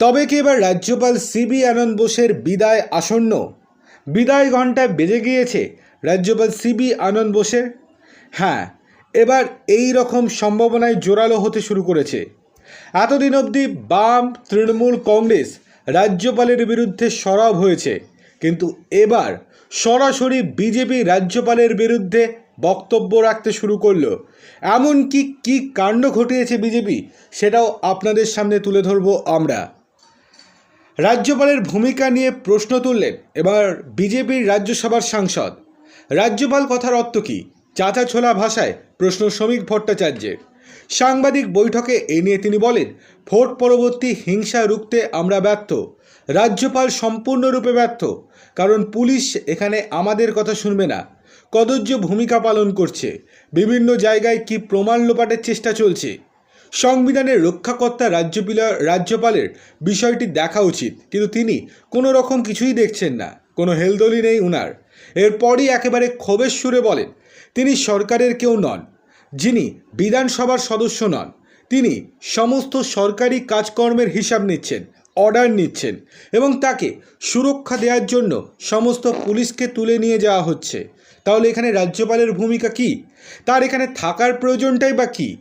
তবে কি এবার রাজ্যপাল সিবি আনন্দ বোসের বিদায় আসন্ন? বিদায় ঘণ্টায় বেজে গিয়েছে রাজ্যপাল সিবি আনন্দ বোসের? হ্যাঁ এবার এই রকম সম্ভাবনায় জোরালো হতে শুরু করেছে। এতদিন অবধি বাম তৃণমূল কংগ্রেস রাজ্যপালের বিরুদ্ধে সরব হয়েছে, কিন্তু এবার সরাসরি বিজেপি রাজ্যপালের বিরুদ্ধে বক্তব্য রাখতে শুরু করল। এমনকি কি কাণ্ড ঘটিয়েছে বিজেপি, সেটাও আপনাদের সামনে তুলে ধরবো আমরা। রাজ্যপালের ভূমিকা নিয়ে প্রশ্ন তুললেন এবার বিজেপির রাজ্যসভার সাংসদ। রাজ্যপাল কথার অর্থ কী? চাচা ছোলা ভাষায় প্রশ্ন শ্রমিক ভট্টাচার্যের। সাংবাদিক বৈঠকে এ নিয়ে তিনি বলেন, ভোট পরবর্তী হিংসা রুখতে আমরা ব্যর্থ। রাজ্যপাল সম্পূর্ণরূপে ব্যর্থ, কারণ পুলিশ এখানে আমাদের কথা শুনবে না। কদর্য ভূমিকা পালন করছে। বিভিন্ন জায়গায় কি প্রমাণ লোপাটের চেষ্টা চলছে? সংবিধানের রক্ষাকর্তা রাজ্যপিলা রাজ্যপালের বিষয়টি দেখা উচিত, কিন্তু তিনি কোনো রকম কিছুই দেখছেন না, কোনো হেলদোলি নেই উনার। এরপরই একেবারে ক্ষোভের সুরে বলেন, তিনি সরকারের কেউ নন, যিনি বিধানসভার সদস্য নন। তিনি সমস্ত সরকারি কাজকর্মের হিসাব নিচ্ছেন, অর্ডার নিচ্ছেন এবং তাকে সুরক্ষা দেওয়ার জন্য সমস্ত পুলিশকে তুলে নিয়ে যাওয়া হচ্ছে। তাহলে এখানে রাজ্যপালের ভূমিকা কি? তার এখানে থাকার প্রয়োজনটাই বা কী?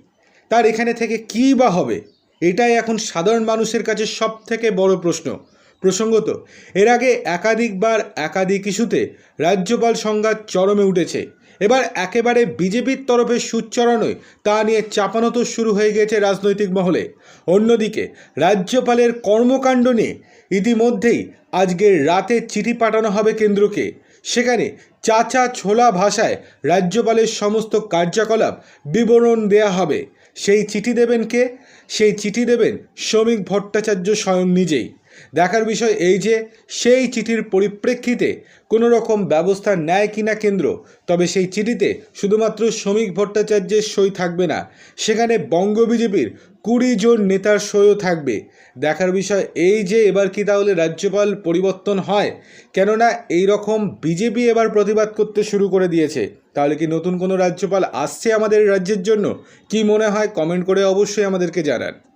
তার এখানে থেকে কী বা হবে? এটাই এখন সাধারণ মানুষের কাছে সব থেকে বড় প্রশ্ন। প্রসঙ্গত, এর আগে একাধিকবার একাধিক ইস্যুতে রাজ্যপাল সংঘাত চরমে উঠেছে। এবার একেবারে বিজেপির তরফে সুচ্চরণই তা নিয়ে চাপানো তো শুরু হয়ে গেছে রাজনৈতিক মহলে। অন্যদিকে, রাজ্যপালের কর্মকাণ্ড নিয়ে ইতিমধ্যেই আজকের রাতে চিঠি পাঠানো হবে কেন্দ্রকে। সেখানে চাচা ছোলা ভাষায় রাজ্যপালের সমস্ত কার্যকলাপ বিবরণ দেয়া হবে। সেই চিঠি দেবেন কে? সেই চিঠি দেবেন শ্রমিক ভট্টাচার্য স্বয়ং নিজেই। দেখার বিষয় এই যে, সেই চিঠির পরিপ্রেক্ষিতে কোনো রকম ব্যবস্থা নেয় কিনা কেন্দ্র, তবে সেই চিঠিতে শুধুমাত্র শ্রমিক ভট্টাচার্যের সই থাকবে না, সেখানে বঙ্গ বিজেপির কুড়ি জন নেতার সইও থাকবে। দেখার বিষয় এই যে এবার কি তাহলে রাজ্যপাল পরিবর্তন হয়? কেননা এই রকম বিজেপি এবার প্রতিবাদ করতে শুরু করে দিয়েছে। তাহলে কি নতুন কোনো রাজ্যপাল আসছে আমাদের রাজ্যের জন্য? কি মনে হয়? কমেন্ট করে অবশ্যই আমাদেরকে জানান।